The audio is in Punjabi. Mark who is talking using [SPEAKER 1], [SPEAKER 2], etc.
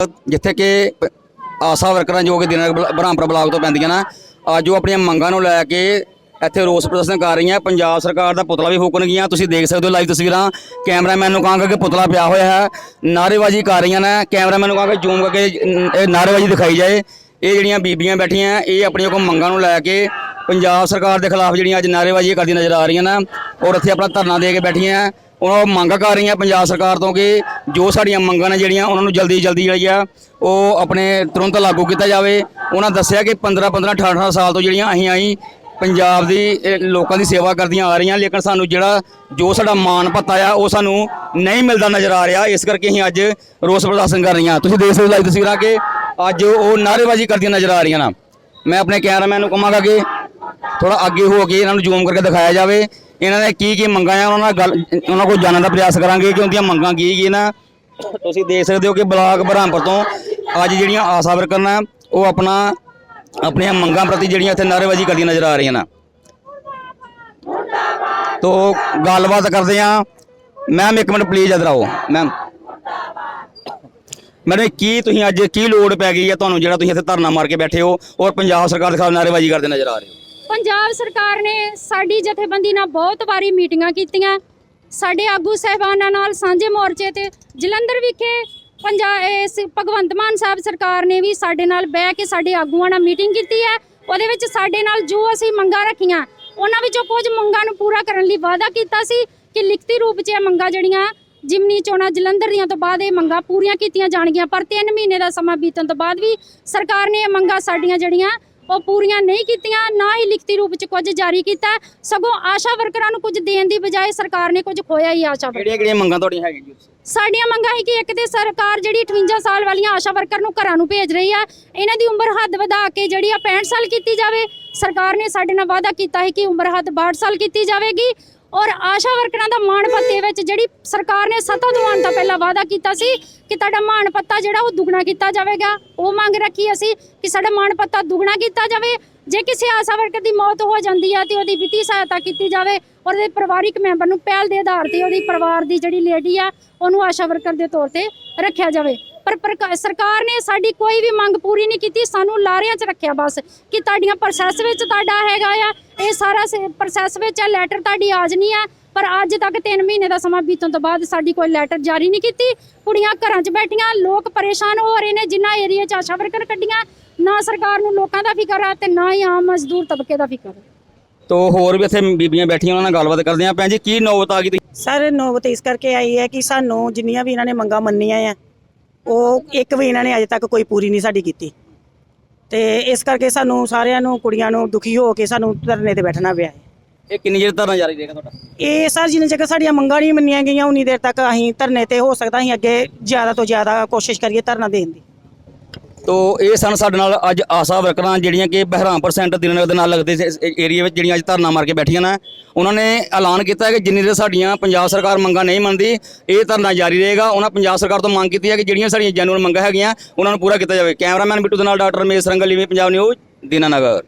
[SPEAKER 1] ਜਿੱਥੇ ਕਿ ਆਸਾ ਵਰਕਰਾਂ ਜੋ ਕਿ ਦਿਨਾਂ ਬ੍ਰਹਮਪੁਰ ਬਲਾਕ ਤੋਂ ਪੈਂਦੀਆਂ ਨਾ ਅੱਜ ਉਹ ਆਪਣੀਆਂ ਮੰਗਾਂ ਨੂੰ ਲੈ ਕੇ ਇੱਥੇ ਰੋਸ ਪ੍ਰਦਰਸ਼ਨ ਕਰ ਰਹੀਆਂ। ਪੰਜਾਬ ਸਰਕਾਰ ਦਾ ਪੁਤਲਾ ਵੀ ਫੂਕਣ ਤੁਸੀਂ ਦੇਖ ਸਕਦੇ ਹੋ ਲਾਈਵ ਤਸਵੀਰਾਂ। ਕੈਮਰਾਮੈਨ ਨੂੰ ਕਹਾਂਗਾ ਕਿ ਪੁਤਲਾ ਪਿਆ ਹੋਇਆ ਹੈ। ਨਾਅਰੇਬਾਜ਼ੀ ਕਰ ਰਹੀਆਂ ਨੇ। ਕੈਮਰਾਮੈਨ ਨੂੰ ਕਹਾਂਗਾ ਜ਼ੂਮ ਕਰਕੇ ਅਮ, ਇਹ ਨਾਅਰੇਬਾਜ਼ੀ ਦਿਖਾਈ ਜਾਏ। ਇਹ ਜਿਹੜੀਆਂ ਬੀਬੀਆਂ ਬੈਠੀਆਂ ਇਹ ਆਪਣੀਆਂ ਕੋ ਮੰਗਾਂ ਨੂੰ ਲੈ ਕੇ ਪੰਜਾਬ ਸਰਕਾਰ ਦੇ ਖਿਲਾਫ ਜਿਹੜੀਆਂ ਅੱਜ ਨਾਅਰੇਬਾਜ਼ੀ ਕਰਦੀਆਂ ਨਜ਼ਰ ਆ ਰਹੀਆਂ ਨੇ ਔਰ ਇੱਥੇ ਆਪਣਾ ਧਰਨਾ ਦੇ ਕੇ ਬੈਠੀਆਂ। ਉਹ ਮੰਗ ਕਰ ਰਹੀਆਂ ਪੰਜਾਬ ਸਰਕਾਰ ਤੋਂ ਕਿ ਜੋ ਸਾਡੀਆਂ ਮੰਗਾਂ ਨੇ ਜਿਹੜੀਆਂ ਉਹਨਾਂ ਨੂੰ ਜਲਦੀ ਜਲਦੀ ਜਿਹੜੀ ਆ, ਉਹ ਆਪਣੇ ਤੁਰੰਤ ਲਾਗੂ ਕੀਤਾ ਜਾਵੇ। ਉਹਨਾਂ ਦੱਸਿਆ ਕਿ 15 15 18 18 ਸਾਲ ਤੋਂ ਜਿਹੜੀਆਂ ਅਸੀਂ ਆਈ ਪੰਜਾਬ ਦੀ ਲੋਕਾਂ ਦੀ ਸੇਵਾ ਕਰਦੀਆਂ ਆ ਰਹੀਆਂ, ਲੇਕਿਨ ਸਾਨੂੰ ਜਿਹੜਾ ਜੋ ਸਾਡਾ ਮਾਣ ਪੱਤਾ ਆ, ਉਹ ਸਾਨੂੰ ਨਹੀਂ ਮਿਲਦਾ ਨਜ਼ਰ ਆ ਰਿਹਾ। ਇਸ ਕਰਕੇ ਅਸੀਂ ਅੱਜ ਰੋਸ ਪ੍ਰਦਰਸ਼ਨ ਕਰ ਰਹੀਆਂ। ਤੁਸੀਂ ਦੇਖ ਸਕਦੇ ਲਾਈਵ ਤਸਵੀਰਾਂ ਕਿ ਅੱਜ ਉਹ ਨਾਅਰੇਬਾਜ਼ੀ ਕਰਦੀਆਂ ਨਜ਼ਰ ਆ ਰਹੀਆਂ ਨਾ। ਮੈਂ ਆਪਣੇ ਕੈਮਰਾਮੈਨ ਨੂੰ ਕਹਾਂਗਾ ਕਿ ਥੋੜਾ ਅੱਗੇ ਹੋ ਕੇ ਇਹਨਾਂ ਨੂੰ ਜ਼ੂਮ ਕਰਕੇ ਦਿਖਾਇਆ ਜਾਵੇ। ਇਹਨਾਂ ਨੇ ਕੀ ਕੀ ਮੰਗਾਂ ਆ, ਉਹਨਾਂ ਨਾਲ ਗੱਲ, ਉਹਨਾਂ ਕੋਲ ਜਾਣਨ ਦਾ ਪ੍ਰਯਾਸ ਕਰਾਂਗੇ ਕਿ ਉਹਦੀਆਂ ਮੰਗਾਂ ਕੀ ਕੀ ਨਾ। ਤੁਸੀਂ ਦੇਖ ਸਕਦੇ ਹੋ ਕਿ ਬਲਾਕ ਬ੍ਰਹਮਪੁਰ ਤੋਂ ਅੱਜ ਜਿਹੜੀਆਂ ਆਸਾ ਵਰਕਰ ਨੇ ਉਹ ਆਪਣਾ, ਆਪਣੀਆਂ ਮੰਗਾਂ ਪ੍ਰਤੀ ਜਿਹੜੀਆਂ ਇੱਥੇ ਨਾਅਰੇਬਾਜ਼ੀ ਕਰਦੀਆਂ ਨਜ਼ਰ ਆ ਰਹੀਆਂ ਨੇ। ਤੋ ਗੱਲਬਾਤ ਕਰਦੇ ਆ ਮੈਮ, ਇੱਕ ਮਿੰਟ ਪਲੀਜ਼ ਇਧਰ ਆਓ। ਮੈਮ, ਮੈਡਮ ਕੀ ਤੁਸੀਂ ਅੱਜ ਕੀ ਲੋੜ ਪੈ ਗਈ ਹੈ ਤੁਹਾਨੂੰ ਜਿਹੜਾ ਤੁਸੀਂ ਇੱਥੇ ਧਰਨਾ ਮਾਰ ਕੇ ਬੈਠੇ ਹੋ ਔਰ ਪੰਜਾਬ ਸਰਕਾਰ ਦੇ ਖਿਲਾਫ ਨਾਅਰੇਬਾਜ਼ੀ ਕਰਦੇ ਨਜ਼ਰ ਆ ਰਹੇ ਹੋ?
[SPEAKER 2] ਪੰਜਾਬ ਸਰਕਾਰ ਨੇ ਸਾਡੀ ਜਥੇਬੰਦੀ ਨਾਲ ਬਹੁਤ ਵਾਰੀ ਮੀਟਿੰਗਾਂ ਕੀਤੀਆਂ। ਸਾਡੇ ਆਗੂ ਸਹਿਬਾਨਾਂ ਨਾਲ ਸਾਂਝੇ ਮੋਰਚੇ ਤੇ ਜਲੰਧਰ ਵਿਖੇ ਪੰਜਾਬ ਭਗਵੰਤ ਮਾਨ ਸਾਹਿਬ ਸਰਕਾਰ ਨੇ ਵੀ ਸਾਡੇ ਨਾਲ ਬਹਿ ਕੇ ਸਾਡੇ ਆਗੂਆਂ ਨਾਲ ਮੀਟਿੰਗ ਕੀਤੀ ਹੈ। ਉਹਦੇ ਵਿੱਚ ਸਾਡੇ ਨਾਲ ਜੋ ਅਸੀਂ ਮੰਗਾਂ ਰੱਖੀਆਂ, ਉਹਨਾਂ ਵਿੱਚੋਂ ਕੁਝ ਮੰਗਾਂ ਨੂੰ ਪੂਰਾ ਕਰਨ ਲਈ ਵਾਅਦਾ ਕੀਤਾ ਸੀ ਕਿ ਲਿਖਤੀ ਰੂਪ 'ਚ ਇਹ ਮੰਗਾਂ ਜਿਹੜੀਆਂ ਜਿਮਨੀ ਚੋਣਾਂ ਜਲੰਧਰ ਦੀਆਂ ਤੋਂ ਬਾਅਦ ਇਹ ਮੰਗਾਂ ਪੂਰੀਆਂ ਕੀਤੀਆਂ ਜਾਣਗੀਆਂ, ਪਰ 3 ਮਹੀਨੇ ਦਾ ਸਮਾਂ ਬੀਤਣ ਤੋਂ ਬਾਅਦ ਵੀ ਸਰਕਾਰ ਨੇ ਇਹ ਮੰਗਾਂ ਸਾਡੀਆਂ ਜਿਹੜੀਆਂ ਉਹ ਪੂਰੀਆਂ ਨਹੀਂ ਕੀਤੀਆਂ ਨਾ ਹੀ ਲਿਖਤੀ ਰੂਪ 'ਚ ਕੁਝ ਜਾਰੀ ਕੀਤਾ। ਸਗੋਂ ਆਸ਼ਾ ਵਰਕਰਾਂ ਨੂੰ ਕੁਝ ਦੇਣ ਦੀ ਬਜਾਏ ਸਰਕਾਰ ਨੇ ਕੁਝ ਖੋਇਆ ਹੀ ਆਸ਼ਾ ਵਰਕਰ।
[SPEAKER 1] ਕਿਹੜੀਆਂ ਕਿਹੜੀਆਂ ਮੰਗਾਂ ਤੁਹਾਡੀਆਂ ਹੈਗੀਆਂ ਜੀ
[SPEAKER 2] ਸਾਡੀਆਂ ਮੰਗਾਂ ਹੈ ਕਿ ਇੱਕ ਤੇ ਸਰਕਾਰ ਜਿਹੜੀ 58 ਸਾਲ ਵਾਲੀਆਂ ਆਸ਼ਾ ਵਰਕਰ ਨੂੰ ਘਰਾਂ ਨੂੰ ਭੇਜ ਰਹੀ ਆ ਇਹਨਾਂ ਦੀ ਉਮਰ ਹੱਦ ਵਧਾ ਕੇ ਜਿਹੜੀ ਆ 65 ਸਾਲ ਕੀਤੀ ਜਾਵੇ। ਸਰਕਾਰ ਨੇ ਸਾਡੇ ਨਾਲ ਵਾਅਦਾ ਕੀਤਾ ਹੈ ਕਿ ਉਮਰ ਹੱਦ 62 ਸਾਲ ਕੀਤੀ ਜਾਵੇਗੀ। ਔਰ ਆਸ਼ਾ ਵਰਕਰਾਂ ਦਾ ਮਾਣ ਪੱਤੇ ਵਿੱਚ ਜਿਹੜੀ ਸਰਕਾਰ ਨੇ ਸੱਤਾ ਦਿਵਾਉਣ ਤੋਂ ਪਹਿਲਾਂ ਵਾਅਦਾ ਕੀਤਾ ਸੀ ਕਿ ਤੁਹਾਡਾ ਮਾਣ ਪੱਤਾ ਜਿਹੜਾ ਉਹ ਦੁੱਗਣਾ ਕੀਤਾ ਜਾਵੇਗਾ। ਉਹ ਮੰਗ ਰੱਖੀ ਅਸੀਂ ਕਿ ਸਾਡਾ ਮਾਣ ਪੱਤਾ ਦੁੱਗਣਾ ਕੀਤਾ ਜਾਵੇ। ਜੇ ਕਿਸੇ ਆਸ਼ਾ ਵਰਕਰ ਦੀ ਮੌਤ ਹੋ ਜਾਂਦੀ ਆ ਤੇ ਉਹਦੀ ਵਿੱਤੀ ਸਹਾਇਤਾ ਕੀਤੀ ਜਾਵੇ ਔਰ ਉਹਦੇ ਪਰਿਵਾਰਿਕ ਮੈਂਬਰ ਨੂੰ ਪਹਿਲ ਦੇ ਆਧਾਰ ਤੇ ਉਹਦੀ ਪਰਿਵਾਰ ਦੀ ਜਿਹੜੀ ਲੇਡੀ ਆ ਉਹਨੂੰ ਆਸ਼ਾ ਵਰਕਰ ਦੇ ਤੌਰ ਤੇ ਰੱਖਿਆ ਜਾਵੇ। ਪਰ ਸਰਕਾਰ ਨੇ ਸਾਡੀ ਕੋਈ ਵੀ ਮੰਗ ਪੂਰੀ ਨਹੀਂ ਕੀਤੀ ਸਾਨੂੰ ਲਾਰਿਆਂ 'ਚ ਰੱਖਿਆ ਬਸ ਕਿ ਤੁਹਾਡੀਆਂ ਪ੍ਰੋਸੈਸ ਵਿੱਚ ਤੁਹਾਡਾ ਹੈਗਾ ਆ ਇਹ ਸਾਰਾ ਪ੍ਰੋਸੈਸ ਵਿੱਚ ਆ ਲੈਟਰ ਤੁਹਾਡੀ ਆਜਨੀ ਆ ਪਰ ਅੱਜ ਤੱਕ 3 ਮਹੀਨੇ ਦਾ ਸਮਾਂ ਬੀਤਣ ਤੋਂ ਬਾਅਦ ਸਾਡੀ ਕੋਈ ਲੈਟਰ ਜਾਰੀ ਨਹੀਂ ਕੀਤੀ। ਕੁੜੀਆਂ ਘਰਾਂ 'ਚ ਬੈਠੀਆਂ ਲੋਕ ਪਰੇਸ਼ਾਨ ਹੋ ਰਹੇ ਨੇ ਜਿੰਨਾ ਏਰੀਆ 'ਚ ਆਸ਼ਾ ਵਰਕਰ ਕੱਢੀਆਂ ਨਾ ਸਰਕਾਰ ਨੂੰ ਲੋਕਾਂ ਦਾ ਫਿਕਰ ਆ ਤੇ ਨਾ ਹੀ ਆਮ ਮਜ਼ਦੂਰ ਤਬਕੇ ਦਾ ਫਿਕਰ।
[SPEAKER 1] ਤੋ ਹੋਰ ਵੀ ਇੱਥੇ ਬੀਬੀਆਂ ਬੈਠੀਆਂ ਉਹਨਾਂ ਨਾਲ ਗੱਲਬਾਤ ਕਰਦੇ ਆ। ਭੈਣ ਜੀ ਕੀ ਨੌਬਤ ਆ ਗਈ ਤੁਸੀਂ?
[SPEAKER 3] ਸਰ ਨੌਬਤ ਇਸ ਕਰਕੇ ਆਈ ਹੈ ਕਿ ਸਾਨੂੰ ਜਿੰਨੀਆਂ ਵੀ ਇਹਨਾਂ ਨੇ ਮੰਗਾਂ ਮੰਨੀਆਂ ਆ ਉਹ ਇੱਕ ਵੀ ਇਹਨਾਂ ਨੇ ਅਜੇ ਤੱਕ ਕੋਈ ਪੂਰੀ ਨਹੀਂ ਸਾਡੀ ਕੀਤੀ। ਤੇ ਇਸ ਕਰਕੇ ਸਾਨੂੰ ਸਾਰਿਆਂ ਨੂੰ ਕੁੜੀਆਂ ਨੂੰ ਦੁਖੀ ਹੋ ਕੇ ਸਾਨੂੰ ਧਰਨੇ ਤੇ ਬੈਠਣਾ ਪਿਆ ਹੈ।
[SPEAKER 1] ਇਹ ਕਿੰਨੀ ਦੇਰ ਧਰਨਾ ਜਾਰੀ ਰਹੇਗਾ ਤੁਹਾਡਾ?
[SPEAKER 3] ਇਹ ਸਰ ਜਿੰਨੇ ਜਗ੍ਹਾ ਸਾਡੀਆਂ ਮੰਗਾਂ ਨਹੀਂ ਮੰਨੀਆਂ ਗਈਆਂ ਉਨੀ ਦੇਰ ਤੱਕ ਅਸੀਂ ਧਰਨੇ ਤੇ ਹੋ ਸਕਦਾ ਅਸੀਂ ਅੱਗੇ ਜ਼ਿਆਦਾ ਤੋਂ ਜ਼ਿਆਦਾ ਕੋਸ਼ਿਸ਼ ਕਰੀਏ ਧਰਨਾ ਦੇਣ ਦੀ।
[SPEAKER 1] ਤੋ ਇਹ ਸਨ ਸਾਡੇ ਨਾਲ ਅੱਜ ਆਸਾ ਵਰਕਰਾਂ ਜਿਹੜੀਆਂ ਕਿ ਬਹਿਰਾਮਪੁਰ ਸੈਂਟਰ ਦਿਨ ਦੇ ਨਾਲ ਲੱਗਦੇ ਇਸ ਏਰੀਆ ਵਿੱਚ ਜਿਹੜੀਆਂ ਅੱਜ ਧਰਨਾ ਮਾਰ ਕੇ ਬੈਠੀਆਂ ਨੇ। ਉਹਨਾਂ ਨੇ ਐਲਾਨ ਕੀਤਾ ਕਿ ਜਿੰਨੀ ਦੇਰ ਸਾਡੀਆਂ ਪੰਜਾਬ ਸਰਕਾਰ ਮੰਗਾਂ ਨਹੀਂ ਮੰਨਦੀ, ਇਹ ਧਰਨਾ ਜਾਰੀ ਰਹੇਗਾ। ਉਹਨਾਂ ਪੰਜਾਬ ਸਰਕਾਰ ਤੋਂ ਮੰਗ ਕੀਤੀ ਹੈ ਕਿ ਜਿਹੜੀਆਂ ਸਾਡੀਆਂ ਜੈਨੂਅਲ ਮੰਗਾਂ ਹੈਗੀਆਂ, ਉਹਨਾਂ ਨੂੰ ਪੂਰਾ ਕੀਤਾ ਜਾਵੇ। ਕੈਮਰਾਮੈਨ ਬਿੱਟੂ ਦੇ ਨਾਲ ਡਾਕਟਰ ਰਮੇਸ਼ ਰੰਗਲ ਲਈ ਪੰਜਾਬ ਨਿਊਜ਼, ਦੀਨਾਨਗਰ।